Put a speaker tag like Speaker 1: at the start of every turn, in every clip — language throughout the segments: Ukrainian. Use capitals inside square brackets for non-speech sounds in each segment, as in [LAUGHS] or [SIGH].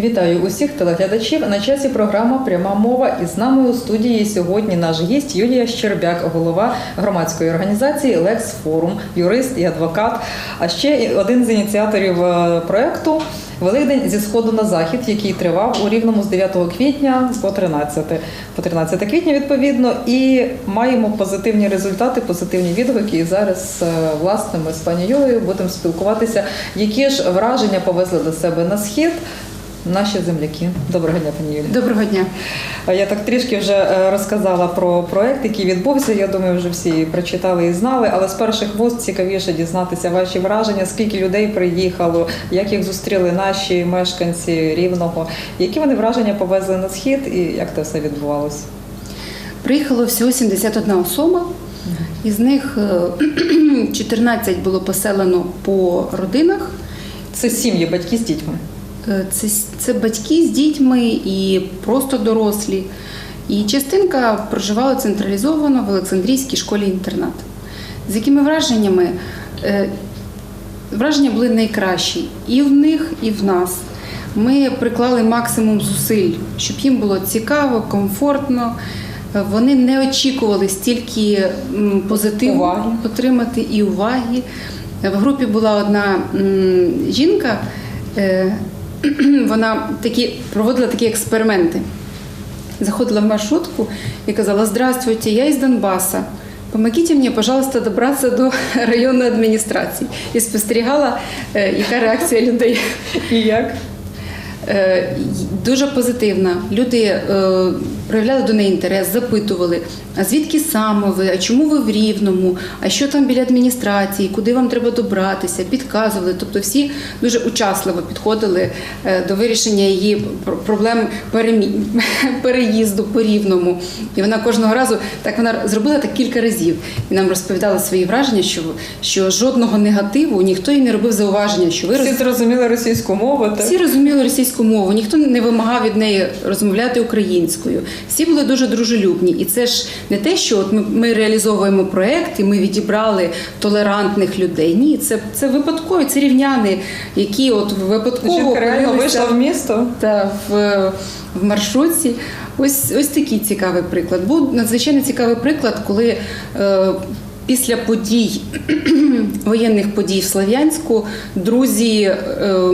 Speaker 1: Вітаю усіх телеглядачів. На часі програма Пряма мова. І з нами у студії сьогодні наш гість Юлія Щербяк, голова громадської організації Лекс Форум, юрист і адвокат. А ще один з ініціаторів е, проекту Великдень зі сходу на захід, який тривав у рівному з 9 квітня по 13, по 13 квітня відповідно. І маємо позитивні результати, позитивні відгуки. І зараз е, власне ми з пані Юлею будемо спілкуватися, які ж враження повезли до себе на схід. Наші земляки. Доброго дня, пані Юлі.
Speaker 2: Доброго дня.
Speaker 1: Я так трішки вже е, розказала про проект, який відбувся. Я думаю, вже всі прочитали і знали. Але з перших вуст цікавіше дізнатися ваші враження, скільки людей приїхало, як їх зустріли наші мешканці рівного, які вони враження повезли на схід і як це все відбувалося.
Speaker 2: Приїхало всього 71 особа, із них е, [CLEARS THROAT] 14 було поселено по родинах.
Speaker 1: Це сім'ї, батьки з дітьми.
Speaker 2: Е, Це, це батьки з дітьми і просто дорослі. І частинка проживала централізовано в Олександрійській школі-інтернат. З якими враженнями? Е, Враження були найкращі і в них, і в нас. Ми приклали максимум зусиль, щоб їм було цікаво, комфортно. Е, Вони не очікували стільки позитиву
Speaker 1: Уваги.
Speaker 2: отримати і уваги. В групі була одна жінка, [CLEARS THROAT] вона такі, проводила такі експерименти. Заходила в маршрутку і казала: Здравствуйте, я із Донбаса. Помогите мені, пожалуйста, добратися до районної адміністрації. І спостерігала, е, яка реакція людей. [LAUGHS]
Speaker 1: І як?
Speaker 2: Е, Дуже позитивна. Люди е, проявляли до неї інтерес, запитували, а звідки саме ви, а чому ви в Рівному, а що там біля адміністрації, куди вам треба добратися, підказували. Тобто всі дуже учасливо підходили е, до вирішення її пр- проблем [LAUGHS] переїзду по рівному. І вона кожного разу так вона зробила так кілька разів. І нам розповідала свої враження, що, що жодного негативу ніхто їй не робив зауваження, що ви
Speaker 1: Всі
Speaker 2: роз-
Speaker 1: зрозуміли російську мову, так?
Speaker 2: всі розуміли російську мову, ніхто не вимагав від неї розмовляти українською. Всі були дуже дружелюбні. І це ж не те, що от ми, ми реалізовуємо проект і ми відібрали толерантних людей. Ні, це, це випадкові, це рівняни, які от випадково
Speaker 1: Жінка реально вийшла в місто.
Speaker 2: та в, в маршрутці. Ось ось такий цікавий приклад. Був надзвичайно цікавий приклад, коли е, після подій [CLEARS THROAT] воєнних подій в Слов'янську друзі. Е,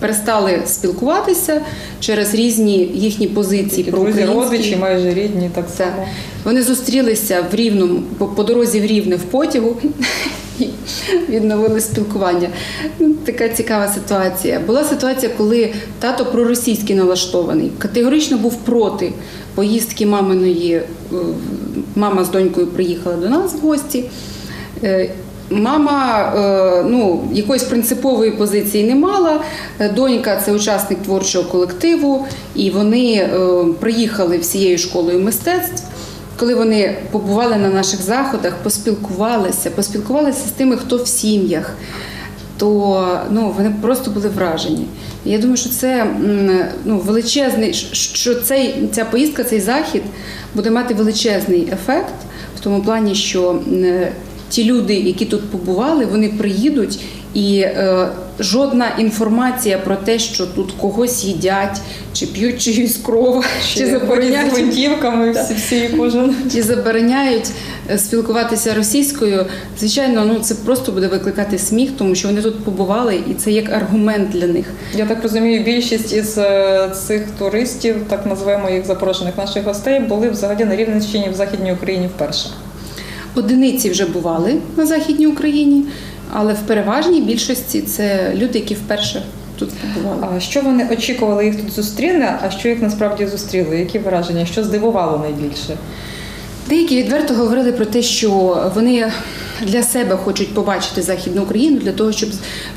Speaker 2: Перестали спілкуватися через різні їхні позиції
Speaker 1: Друзі, родичі, майже рідні, так само.
Speaker 2: Вони зустрілися в Рівному по, по дорозі в Рівне в потягу [LAUGHS] і відновили спілкування. Ну, така цікава ситуація. Була ситуація, коли тато проросійський налаштований, категорично був проти поїздки маминої. е, Мама з донькою приїхала до нас в гості. Мама е, ну, якоїсь принципової позиції не мала. Е, Донька це учасник творчого колективу, і вони е, приїхали всією школою мистецтв. Коли вони побували на наших заходах, поспілкувалися, поспілкувалися з тими, хто в сім'ях, то ну, вони просто були вражені. Я думаю, що це ну, величезний, що цей, ця поїздка, цей захід буде мати величезний ефект в тому плані, що ті люди, які тут побували, вони приїдуть, і е, жодна інформація про те, що тут когось їдять, чи п'ють чиюсь кров, чи
Speaker 1: Чи
Speaker 2: забороняють
Speaker 1: гвинтівками, всі, всі кожен.
Speaker 2: і забороняють е, спілкуватися російською, звичайно, ну це просто буде викликати сміх, тому що вони тут побували, і це як аргумент для них.
Speaker 1: Я так розумію, більшість із е, цих туристів, так називаємо їх запрошених наших гостей, були взагалі на Рівненщині в Західній Україні вперше.
Speaker 2: Одиниці вже бували на західній Україні, але в переважній більшості це люди, які вперше тут побували.
Speaker 1: А що вони очікували їх тут зустріне, а що їх насправді зустріли? Які враження? Що здивувало найбільше?
Speaker 2: Деякі відверто говорили про те, що вони для себе хочуть побачити Західну Україну для того, щоб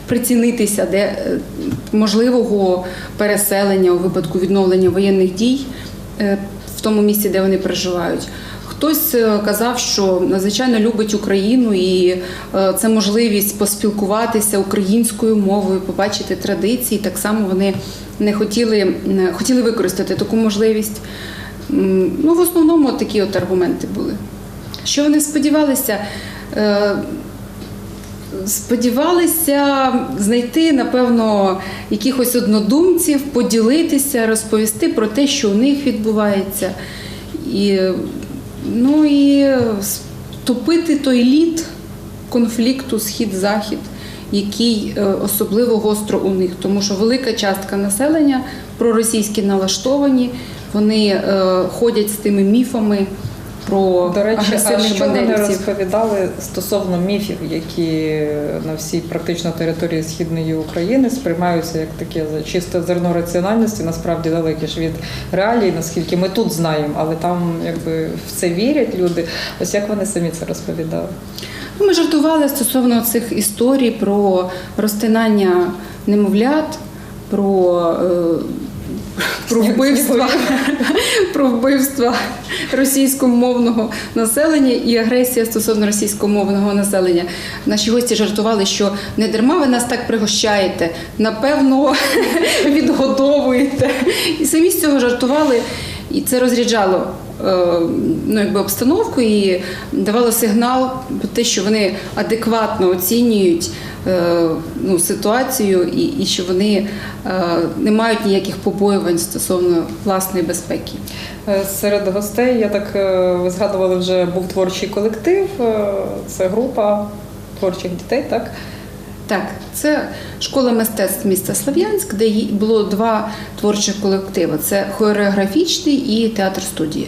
Speaker 2: прицінитися де е, можливого переселення у випадку відновлення воєнних дій е, в тому місці, де вони проживають. Хтось е, казав, що надзвичайно любить Україну, і е, це можливість поспілкуватися українською мовою, побачити традиції. Так само вони не хотіли, хотіли використати таку можливість. Ну, в основному такі от аргументи були. Що вони сподівалися? Е, Сподівалися знайти, напевно, якихось однодумців, поділитися, розповісти про те, що у них відбувається. І, ну і ступити той лід конфлікту схід-захід, який е, особливо гостро у них, тому що велика частка населення проросійські налаштовані, вони е, ходять з тими міфами про
Speaker 1: До речі, а що вони розповідали стосовно міфів, які на всій практично території східної України сприймаються як таке чисте зерно раціональності, насправді далекі ж від реалій, наскільки ми тут знаємо, але там якби в це вірять люди. Ось як вони самі це розповідали.
Speaker 2: Ну, Ми жартували стосовно цих історій про розтинання немовлят, про, е, про вбивства, про вбивства російськомовного населення і агресія стосовно російськомовного населення. Наші гості жартували, що не дарма ви нас так пригощаєте, напевно, [LAUGHS] відгодовуєте. І самі з цього жартували, і це розряджало е, ну, якби обстановку і давало сигнал про те, що вони адекватно оцінюють ну, ситуацію і, і що вони е, не мають ніяких побоювань стосовно власної безпеки.
Speaker 1: Е, Серед гостей, я так е, ви згадували, вже був творчий колектив, е, це група творчих дітей, так?
Speaker 2: Так, це школа мистецтв міста Слов'янськ, де було два творчих колективи: це хореографічний і театр студія.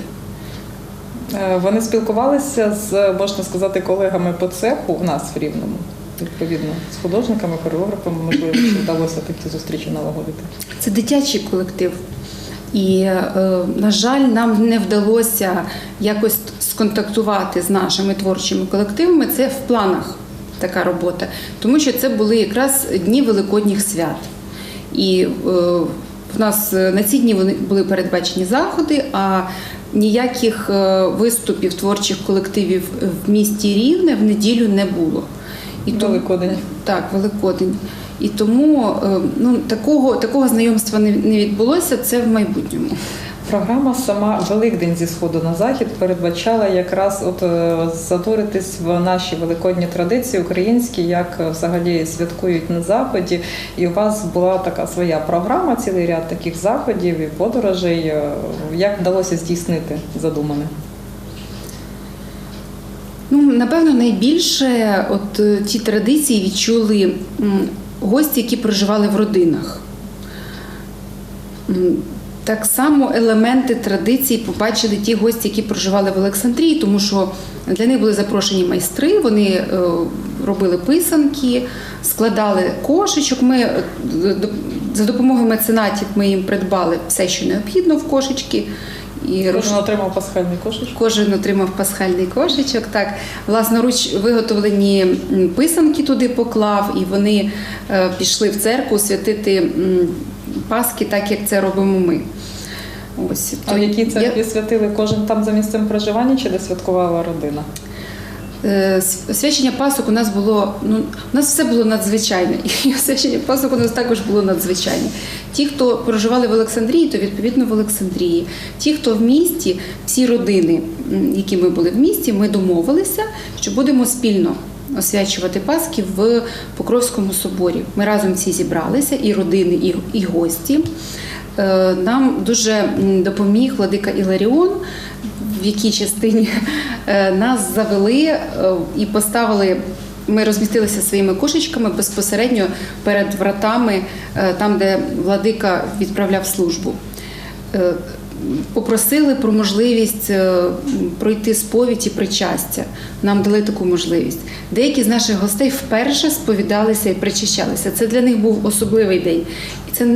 Speaker 1: Е, Вони спілкувалися з, можна сказати, колегами по цеху у нас в Рівному, відповідно, з художниками, хореографами, можливо, вдалося такі зустрічі налагодити.
Speaker 2: Це дитячий колектив. І, е, на жаль, нам не вдалося якось сконтактувати з нашими творчими колективами. Це в планах така робота, тому що це були якраз дні великодніх свят. І е, в нас е, на ці дні були передбачені заходи, а ніяких виступів творчих колективів в місті Рівне в неділю не було. І тому-
Speaker 1: Великодень.
Speaker 2: так, Великодень. І тому е, ну, такого, такого знайомства не, не відбулося, це в майбутньому.
Speaker 1: Програма сама Великдень зі сходу на захід передбачала якраз от е, зануритись в наші великодні традиції українські, як е, взагалі святкують на заході. І у вас була така своя програма, цілий ряд таких заходів і подорожей. Як вдалося здійснити задумане?
Speaker 2: Ну, напевно, найбільше от е, ті традиції відчули гості, які проживали в родинах. Так само елементи традицій побачили ті гості, які проживали в Олександрії, тому що для них були запрошені майстри, вони е, робили писанки, складали кошечок. Ми е, за допомогою меценатів ми їм придбали все, що необхідно в кошечки. І
Speaker 1: Кожен отримав пасхальний кошечок.
Speaker 2: Кожен отримав пасхальний кошечок. Так, власноруч виготовлені писанки туди поклав, і вони е, пішли в церкву святити м, Пасхи, так як це робимо ми. Ось
Speaker 1: А в якій
Speaker 2: я-
Speaker 1: церкві святили кожен там за місцем проживання чи де святкувала родина?
Speaker 2: Е, Освячення пасок у нас було, ну, у нас все було надзвичайне. [LAUGHS] І освячення пасок у нас також було надзвичайне. Ті, хто проживали в Олександрії, то відповідно в Олександрії. Ті, хто в місті, всі родини, які ми були в місті, ми домовилися, що будемо спільно освячувати Пасхи в Покровському соборі. Ми разом всі зібралися, і родини, і, і гості. Е, Нам дуже допоміг владика Іларіон, в якій частині е, нас завели е, і поставили. Ми розмістилися своїми кошечками безпосередньо перед вратами, е, там, де владика відправляв службу. Попросили про можливість е, пройти сповідь і причастя. Нам дали таку можливість. Деякі з наших гостей вперше сповідалися і причащалися. Це для них був особливий день. І це,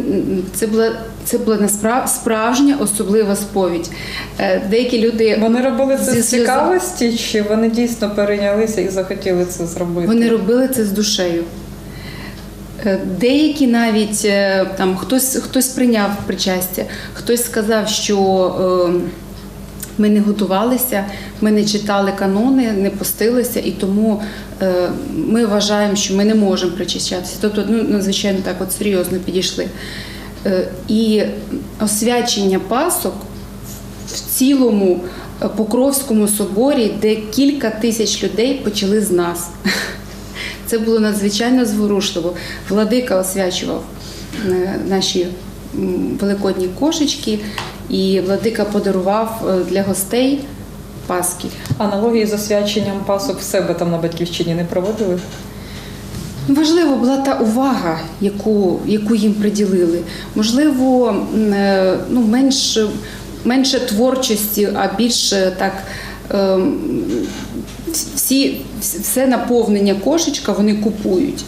Speaker 2: це була це була насправ справжня особлива сповідь. Е, Деякі люди
Speaker 1: Вони робили це
Speaker 2: зі
Speaker 1: з цікавості, чи вони дійсно перейнялися і захотіли це зробити?
Speaker 2: Вони робили це з душею. Е, Деякі навіть е, там хтось, хтось прийняв причастя, хтось сказав, що е, ми не готувалися, ми не читали канони, не постилися, і тому ми вважаємо, що ми не можемо причащатися. Тобто, ну, надзвичайно так от серйозно підійшли. І освячення пасок в цілому Покровському соборі, де кілька тисяч людей почали з нас. Це було надзвичайно зворушливо. Владика освячував е, наші великодні кошечки, і владика подарував е, для гостей паски.
Speaker 1: Аналогії з освяченням пасок в себе там на батьківщині не проводили?
Speaker 2: Важливо була та увага, яку, яку їм приділили. Можливо, е, ну, менш, менше творчості, а більше так. Всі, все наповнення кошечка вони купують.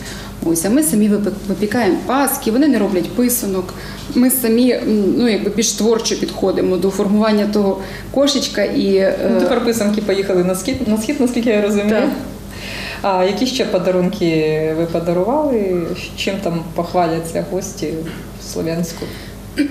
Speaker 2: Ось, а ми самі випікаємо паски, вони не роблять писанок. Ми самі ну, якби більш творчо підходимо до формування того кошечка і е,
Speaker 1: Ну, тепер писанки поїхали на схід, на схід, наскільки я розумію.
Speaker 2: Так.
Speaker 1: А які ще подарунки ви подарували? Чим там похваляться гості в Слов'янську? [CLEARS THROAT]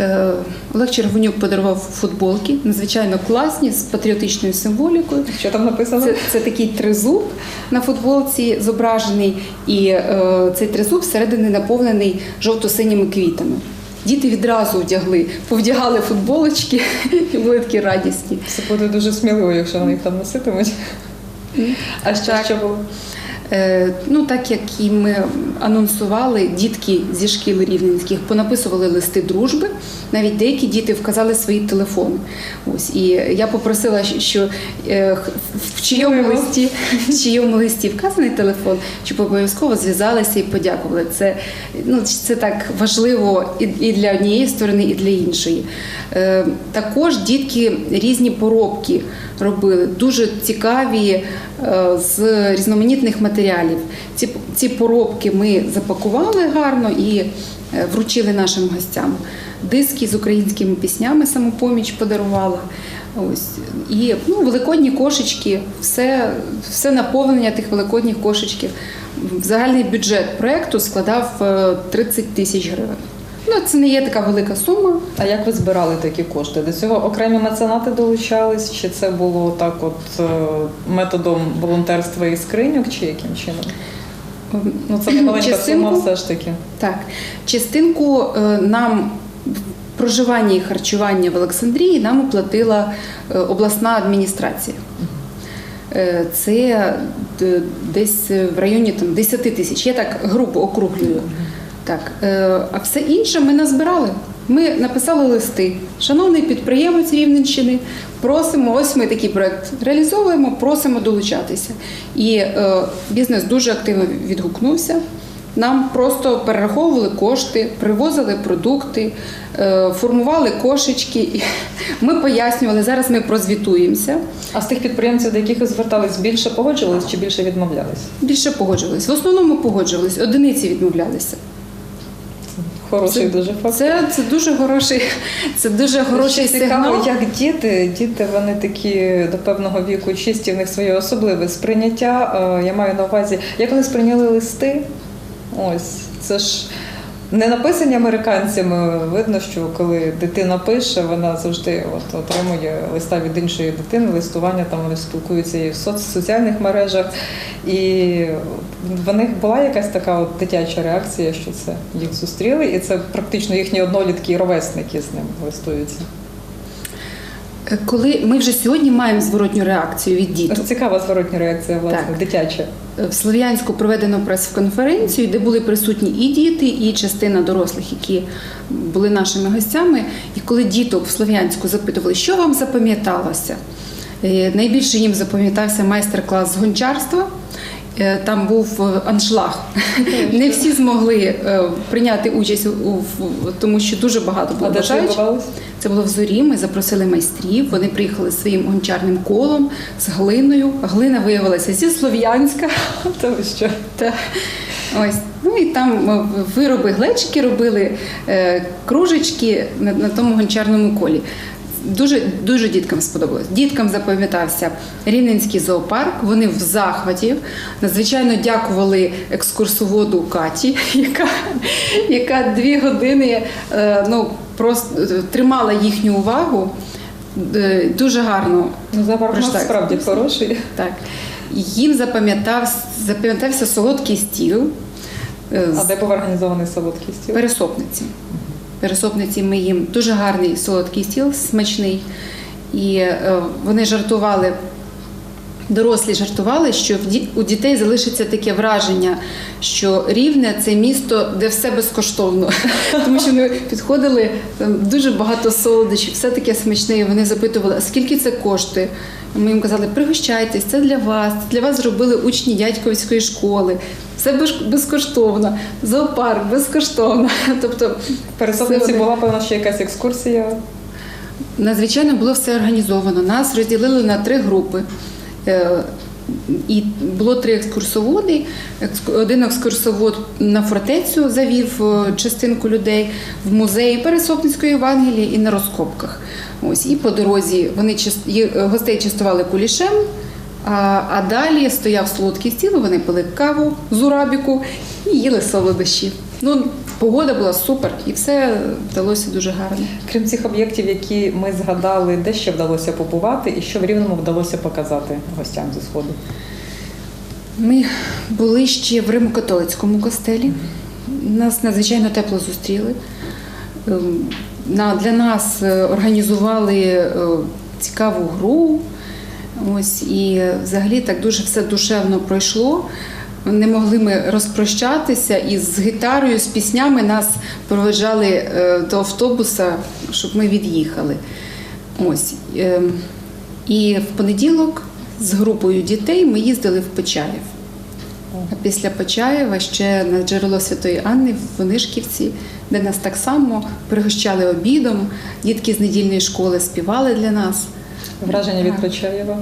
Speaker 2: Е, Олег Червонюк подарував футболки, надзвичайно класні, з патріотичною символікою.
Speaker 1: Що там написано?
Speaker 2: Це, це такий тризуб на футболці зображений, і е, цей тризуб всередині наповнений жовто-синіми квітами. Діти відразу вдягли, повдягали футболочки [LAUGHS] і були такі радісні.
Speaker 1: Це буде дуже сміливо, якщо вони їх там носитимуть. А що
Speaker 2: Так.
Speaker 1: ще було?
Speaker 2: Е, ну, так як і ми анонсували, дітки зі шкіл рівненських понаписували листи дружби. Навіть деякі діти вказали свої телефони. Ось і я попросила, що е, в чийому листі, в чийому листі вказаний телефон, щоб обов'язково зв'язалися і подякували. Це ну це так важливо і, і для однієї сторони, і для іншої. Е, також дітки різні поробки робили, дуже цікаві е, з різноманітних матеріалів. Ці, ці поробки ми запакували гарно і е, вручили нашим гостям. Диски з українськими піснями самопоміч подарувала. Ось і ну, великодні кошечки, все, все наповнення тих великодніх кошечків. Загальний бюджет проекту складав е, 30 тисяч гривень. Ну, це не є така велика сума.
Speaker 1: А як ви збирали такі кошти? До цього окремі меценати долучались? Чи це було так, от е, методом волонтерства і скриньок, чи яким чином? Ну це не маленька
Speaker 2: Частинку-
Speaker 1: сума, все ж таки.
Speaker 2: Так, частинку е, нам проживання і харчування в Олександрії нам оплатила е, обласна адміністрація. Це десь в районі там, 10 тисяч. Я так грубо округлюю. Так, е, а все інше ми назбирали. Ми написали листи. Шановний підприємець Рівненщини, просимо, ось ми такий проект реалізовуємо, просимо долучатися. І е, бізнес дуже активно відгукнувся. Нам просто перераховували кошти, привозили продукти, е, формували кошечки. Ми пояснювали, зараз ми прозвітуємося.
Speaker 1: А з тих підприємців, до яких ви звертались, більше погоджувались чи більше відмовлялись?
Speaker 2: Більше погоджувались. В основному погоджувались, одиниці відмовлялися.
Speaker 1: Хороший дуже факт.
Speaker 2: Це, це дуже хороший, це дуже хороший
Speaker 1: Ще цікаво,
Speaker 2: сигнал.
Speaker 1: як діти, діти вони такі до певного віку чисті, в них своє особливе сприйняття. Е, Я маю на увазі, як вони сприйняли листи. Ось це ж не написані американцями. Видно, що коли дитина пише, вона завжди от отримує листа від іншої дитини, листування там вони спілкуються і в соц- соціальних мережах. І в них була якась така от дитяча реакція, що це їх зустріли, і це практично їхні однолітки і ровесники з ним листуються.
Speaker 2: Коли ми вже сьогодні маємо зворотню реакцію від діток.
Speaker 1: Цікава зворотня реакція, власне,
Speaker 2: Так.
Speaker 1: дитяча.
Speaker 2: В Слов'янську проведено прес-конференцію, де були присутні і діти, і частина дорослих, які були нашими гостями. І коли діток в Слов'янську запитували, що вам запам'яталося, е, найбільше їм запам'ятався майстер-клас з гончарства. Е, Там був е, аншлаг. Не всі змогли е, прийняти участь у, тому що дуже багато було бажаючих. Це було в зорі. Ми запросили майстрів. Вони приїхали своїм гончарним колом з глиною. Глина виявилася зі Слов'янська. [LAUGHS]
Speaker 1: Ви що?
Speaker 2: Ось. Ну і там вироби глечики робили, кружечки на тому гончарному колі. Дуже, дуже діткам сподобалось. Діткам запам'ятався Рівненський зоопарк. Вони в захваті. Надзвичайно дякували екскурсоводу Каті, [LAUGHS] яка, яка дві години е, ну, просто тримала їхню увагу. Е, Дуже гарно
Speaker 1: Ну, зоопарк справді хороший.
Speaker 2: так. Їм запам'ятав, запам'ятався солодкий стіл е,
Speaker 1: А де був організований солодкий стіл?
Speaker 2: пересопниці. Пересопниці ми їм дуже гарний солодкий стіл, смачний. І е, вони жартували Дорослі жартували, що у дітей залишиться таке враження, що рівне це місто, де все безкоштовно. [LAUGHS] Тому що ми підходили там дуже багато солодощів, все таке смачне. І вони запитували, скільки це коштує? Ми їм казали, пригощайтесь, це для вас. Це для вас зробили учні дядьковської школи. Все безкоштовно, зоопарк безкоштовно. [LAUGHS] Тобто, вони-
Speaker 1: була певна ще якась екскурсія.
Speaker 2: Надзвичайно було все організовано. Нас розділили на три групи. Е, І було три екскурсоводи. Один екскурсовод на фортецю завів е, частинку людей в музеї Пересопницької Євангелії і на розкопках. Ось і по дорозі вони е, гостей частували кулішем. А, а далі стояв солодкий стіл, вони пили каву з урабіку і їли солодощі. Ну, погода була супер, і все вдалося дуже гарно.
Speaker 1: Крім цих об'єктів, які ми згадали, де ще вдалося побувати і що в Рівному вдалося показати гостям зі сходу.
Speaker 2: Ми були ще в Римо-католицькому костелі. Нас надзвичайно тепло зустріли. Ем, Для нас е, організували е, цікаву гру. Ось, і взагалі так дуже все душевно пройшло. Не могли ми розпрощатися і з гітарою, з піснями нас проведжали е, до автобуса, щоб ми від'їхали. Ось. ем, І в понеділок з групою дітей ми їздили в Почаїв. А після Почаєва ще на джерело Святої Анни в Винишківці, де нас так само пригощали обідом. Дітки з недільної школи співали для нас.
Speaker 1: Враження від. Почаєва.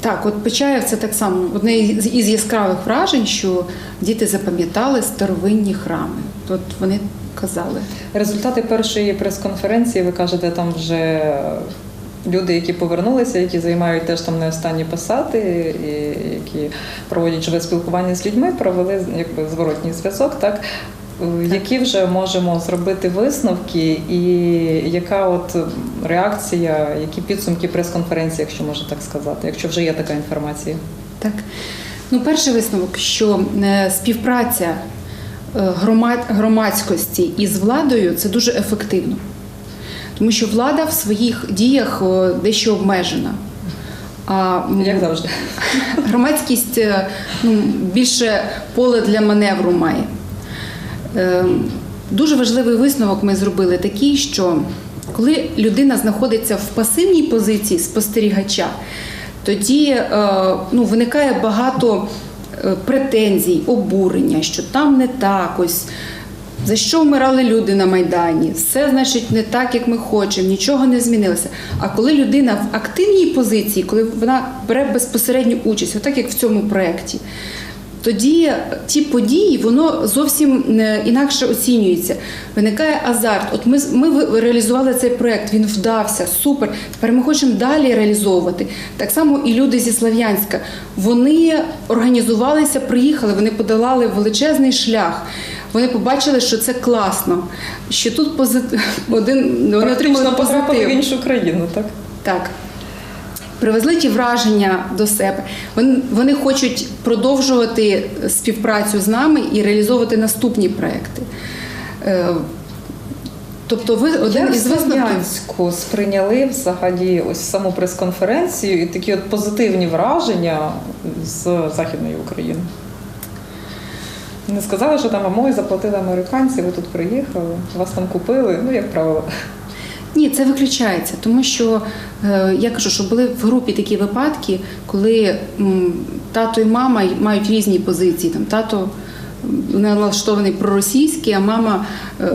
Speaker 2: Так, от Почаєв це так само одне із яскравих вражень, що діти запам'ятали старовинні храми. От вони казали.
Speaker 1: Результати першої прес-конференції, ви кажете, там вже люди, які повернулися, які займають теж там не останні посади, і які проводять живе спілкування з людьми, провели якби зворотній зв'язок. Так які вже можемо зробити висновки, і яка от реакція, які підсумки прес-конференції, якщо можна так сказати, якщо вже є така інформація?
Speaker 2: Так. Ну, перший висновок, що е, співпраця е, громад- громадськості із владою це дуже ефективно. Тому що влада в своїх діях е, дещо обмежена. А
Speaker 1: Як завжди. [LAUGHS]
Speaker 2: громадськість е, ну, більше поле для маневру має. Е, Дуже важливий висновок ми зробили такий, що коли людина знаходиться в пасивній позиції спостерігача, тоді е, ну, виникає багато е, претензій, обурення, що там не так ось. За що вмирали люди на Майдані? Все, значить, не так, як ми хочемо, нічого не змінилося. А коли людина в активній позиції, коли вона бере безпосередню участь, отак як в цьому проєкті, тоді ті події воно зовсім е, інакше оцінюється. Виникає азарт. От ми, ми реалізували цей проект, він вдався, супер. Тепер ми хочемо далі реалізовувати. Так само і люди зі Слов'янська. Вони організувалися, приїхали, вони подолали величезний шлях. Вони побачили, що це класно, що тут позит... [LAUGHS] один вони отримали
Speaker 1: потрапили в іншу країну, так?
Speaker 2: Так. Привезли ті враження до себе. Вони, хочуть продовжувати співпрацю з нами і реалізовувати наступні проекти. Е, Тобто, ви один
Speaker 1: Як
Speaker 2: із висновків.
Speaker 1: Сприйняли взагалі ось саму прес-конференцію і такі от позитивні враження з Західної України? Не сказали, що там вимоги заплатили американці, ви тут приїхали, вас там купили, ну як правило.
Speaker 2: Ні, це виключається, тому що е, я кажу, що були в групі такі випадки, коли тато і мама мають різні позиції. Там тато налаштований проросійський, а мама. е,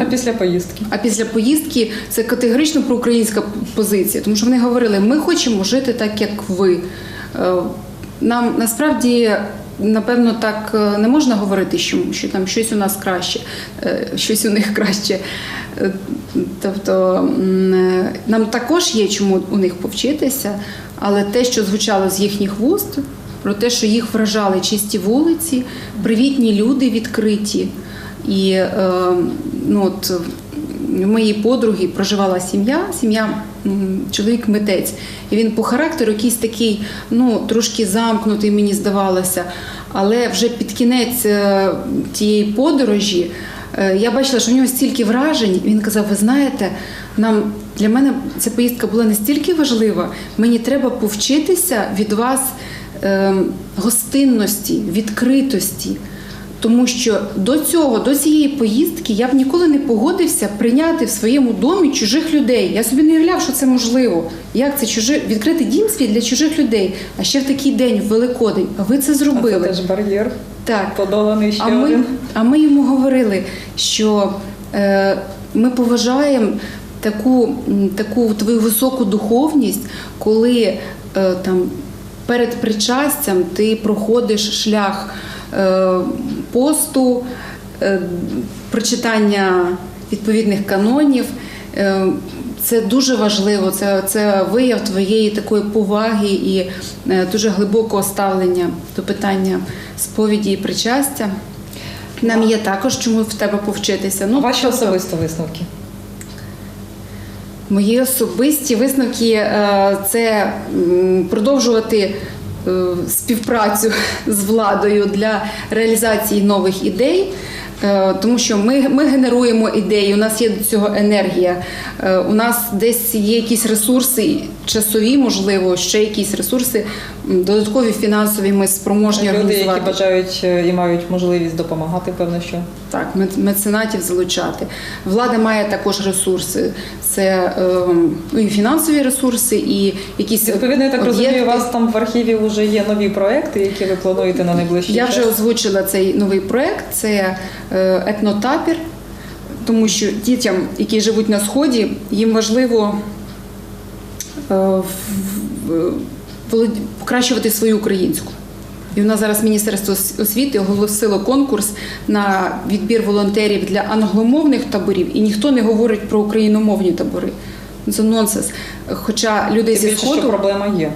Speaker 1: А після поїздки?
Speaker 2: А після поїздки це категорично проукраїнська позиція, тому що вони говорили: ми хочемо жити так, як ви. Е, Нам насправді. Напевно, так е, не можна говорити, що, що там щось у нас краще, е, щось у них краще. Е, Тобто нам також є чому у них повчитися, але те, що звучало з їхніх вуст, про те, що їх вражали чисті вулиці, привітні люди відкриті. І ну, от, в моїй подруги проживала сім'я, сім'я чоловік митець. І він по характеру якийсь такий, ну, трошки замкнутий, мені здавалося. Але вже під кінець е, тієї подорожі е, я бачила, що в нього стільки вражень. Він казав: ви знаєте, нам для мене ця поїздка була настільки важлива, мені треба повчитися від вас е, гостинності, відкритості. Тому що до цього, до цієї поїздки, я б ніколи не погодився прийняти в своєму домі чужих людей. Я собі не уявляв, що це можливо. Як це чужи... відкрити дім свій для чужих людей, а ще в такий день, в Великодень. А ви це
Speaker 1: А це
Speaker 2: зробили.
Speaker 1: теж бар'єр
Speaker 2: Так.
Speaker 1: подоланий ще
Speaker 2: А ми,
Speaker 1: один.
Speaker 2: а ми йому говорили, що е, ми поважаємо таку, таку твою високу духовність, коли е, там перед причастям ти проходиш шлях е, посту, е, прочитання відповідних канонів. Е, це дуже важливо, це, це вияв твоєї такої поваги і е, дуже глибокого ставлення до питання сповіді і причастя. Нам є також чому в тебе повчитися. Ну,
Speaker 1: Ваші
Speaker 2: тобто,
Speaker 1: особисті висновки.
Speaker 2: Мої особисті висновки це продовжувати співпрацю з владою для реалізації нових ідей. е, Тому що ми, ми генеруємо ідеї, у нас є до цього енергія, е, у нас десь є якісь ресурси, часові, можливо, ще якісь ресурси, додаткові фінансові ми спроможні
Speaker 1: Люди,
Speaker 2: організувати.
Speaker 1: які бажають е, і мають можливість допомагати, певно, що
Speaker 2: Так, мец- меценатів залучати. Влада має також ресурси. Це е, ну, і фінансові ресурси, і якісь
Speaker 1: відповідно, я так розумію, у вас там в архіві вже є нові проекти, які ви плануєте на найближчий
Speaker 2: Я
Speaker 1: час.
Speaker 2: вже озвучила цей новий проект. Це е, етнотапір, тому що дітям, які живуть на сході, їм важливо покращувати свою українську. І у нас зараз Міністерство освіти оголосило конкурс на відбір волонтерів для англомовних таборів, і ніхто не говорить про україномовні табори. Це нонсенс. Хоча люди зі сходу
Speaker 1: проблема є.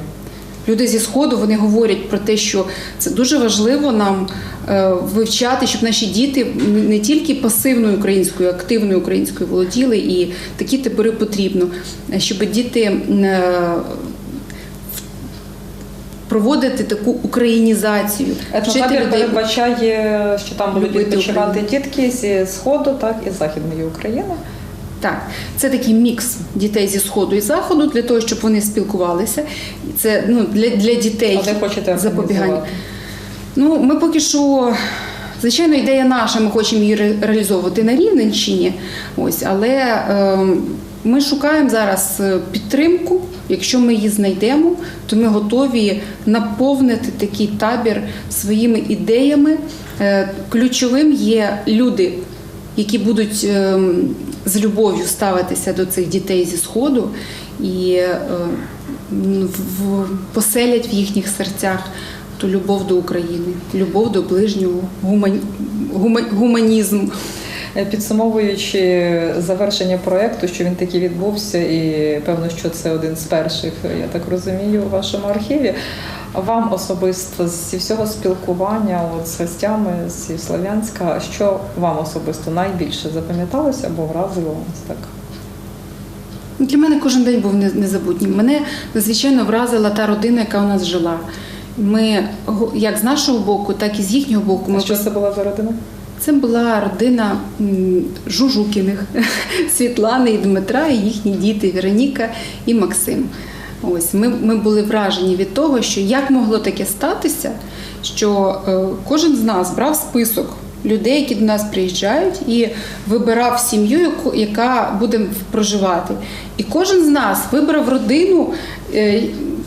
Speaker 2: Люди зі сходу вони говорять про те, що це дуже важливо нам е, вивчати, щоб наші діти не тільки пасивною українською, активною українською володіли, і такі табори потрібно, е, щоб діти е, проводити таку українізацію,
Speaker 1: Етнотабір передбачає, що там будуть відпочивати дітки зі сходу, так і з західної України.
Speaker 2: Так, це такий мікс дітей зі сходу і заходу для того, щоб вони спілкувалися. Це ну для, для дітей
Speaker 1: А хочете
Speaker 2: запобігання. Ну, ми поки що, звичайно, ідея наша, ми хочемо її ре- реалізовувати на Рівненщині. Ось, але е, ми шукаємо зараз е, підтримку. Якщо ми її знайдемо, то ми готові наповнити такий табір своїми ідеями. Е, ключовим є люди, які будуть е, з любов'ю ставитися до цих дітей зі сходу і е, в- поселять в їхніх серцях ту любов до України, любов до ближнього, гуман, гума- гуманізм.
Speaker 1: Е, Підсумовуючи завершення проєкту, що він таки відбувся, і певно, що це один з перших, я так розумію, у вашому архіві. Вам особисто зі всього спілкування от, з гостями зі Слов'янська, що вам особисто найбільше запам'яталося або вразило ось так?
Speaker 2: Для мене кожен день був не- незабутнім. Мене надзвичайно вразила та родина, яка у нас жила. Ми як з нашого боку, так і з їхнього боку. Ми
Speaker 1: А що це була за родина?
Speaker 2: Це була родина Жужукіних, [LAUGHS] Світлани і Дмитра, і їхні діти Вероніка і Максим. Ось ми, ми були вражені від того, що як могло таке статися, що е, кожен з нас брав список людей, які до нас приїжджають, і вибирав сім'ю, яка буде проживати. І кожен з нас вибрав родину. е,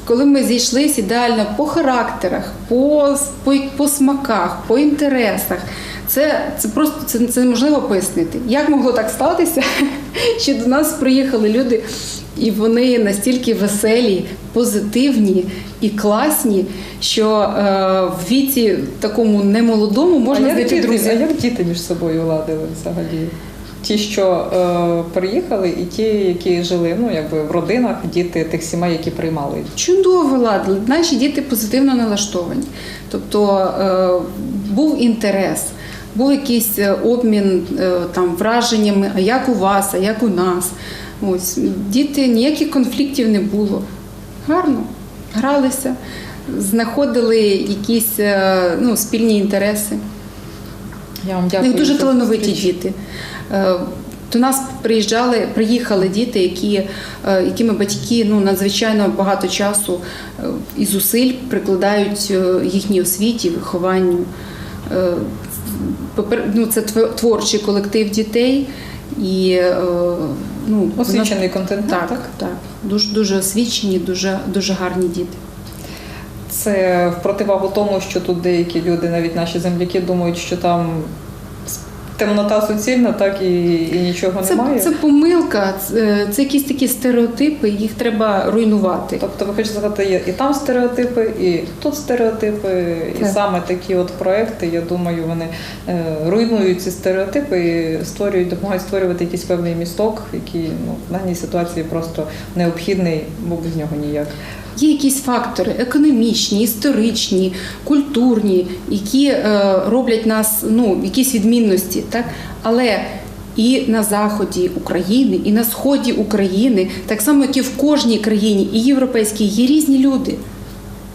Speaker 2: коли ми зійшлись ідеально по характерах, по, по, по смаках, по інтересах, це, це просто це, це неможливо пояснити. Як могло так статися, [LAUGHS] що до нас приїхали люди, і вони настільки веселі, позитивні і класні, що е, в віці такому немолодому можна знайти
Speaker 1: діти, а як діти між собою ладили взагалі? Ті, що е, приїхали, і ті, які жили ну, якби в родинах, діти тих сімей, які приймали.
Speaker 2: Чудово ладили. Наші діти позитивно налаштовані. Тобто е, був інтерес, був якийсь е, обмін е, там враженнями, а як у вас, а як у нас. Ось діти ніяких конфліктів не було. Гарно гралися, знаходили якісь е, ну, спільні інтереси.
Speaker 1: Я вам дякую.
Speaker 2: дуже талановиті діти. До нас приїжджали, приїхали діти, які, якими батьки ну, надзвичайно багато часу і зусиль прикладають їхній освіті, вихованню. Ну, це тво- творчий колектив дітей. І е, ну, освічений нас-
Speaker 1: Освічений континент,
Speaker 2: так,
Speaker 1: так?
Speaker 2: так, Дуже, дуже освічені, дуже, дуже гарні діти.
Speaker 1: Це в противагу тому, що тут деякі люди, навіть наші земляки, думають, що там темнота суцільна, так і, і нічого
Speaker 2: Це,
Speaker 1: немає.
Speaker 2: це помилка, це, це якісь такі стереотипи, їх треба руйнувати.
Speaker 1: Тобто, ви хочете сказати, є і там стереотипи, і тут стереотипи, і
Speaker 2: Так.
Speaker 1: саме такі от проекти, я думаю, вони е, руйнують ці стереотипи і створюють, допомагають створювати якийсь певний місток, який ну, в даній ситуації просто необхідний, бо без нього ніяк.
Speaker 2: Є якісь фактори економічні, історичні, культурні, які е, роблять нас ну, якісь відмінності, так? але і на заході України, і на сході України, так само, як і в кожній країні, і європейській, є різні люди.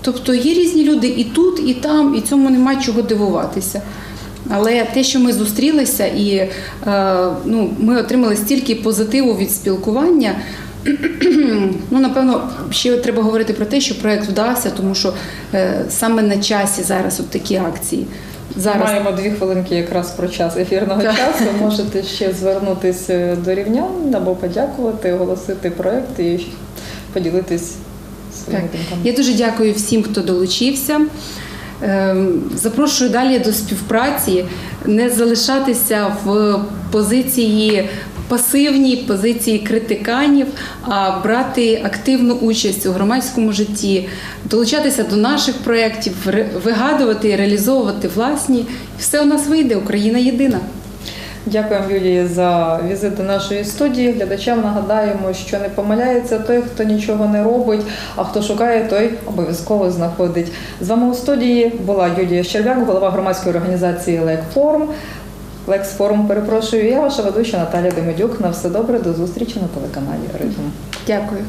Speaker 2: Тобто є різні люди і тут, і там, і цьому нема чого дивуватися. Але те, що ми зустрілися, і е, ну, ми отримали стільки позитиву від спілкування. Ну, напевно, ще треба говорити про те, що проект вдався, тому що е, саме на часі зараз от такі акції. Зараз
Speaker 1: Маємо дві хвилинки якраз про час ефірного
Speaker 2: Так.
Speaker 1: часу. Можете ще звернутися до рівнян або подякувати, оголосити проект і поділитись своїми думками.
Speaker 2: Я дуже дякую всім, хто долучився. Ем, Запрошую далі до співпраці, не залишатися в позиції пасивній, позиції критиканів, а брати активну участь у громадському житті, долучатися до наших проєктів, вигадувати і реалізовувати власні. Все у нас вийде. Україна єдина.
Speaker 1: Дякуємо Юлії за візит до нашої студії. Глядачам нагадаємо, що не помиляється той, хто нічого не робить, а хто шукає, той обов'язково знаходить. З вами у студії була Юлія Щербяк, голова громадської організації Лекфорум. Лекс-форум, перепрошую, я ваша ведуча Наталя Демидюк. На все добре, до зустрічі на телеканалі Ритм.
Speaker 2: Дякую.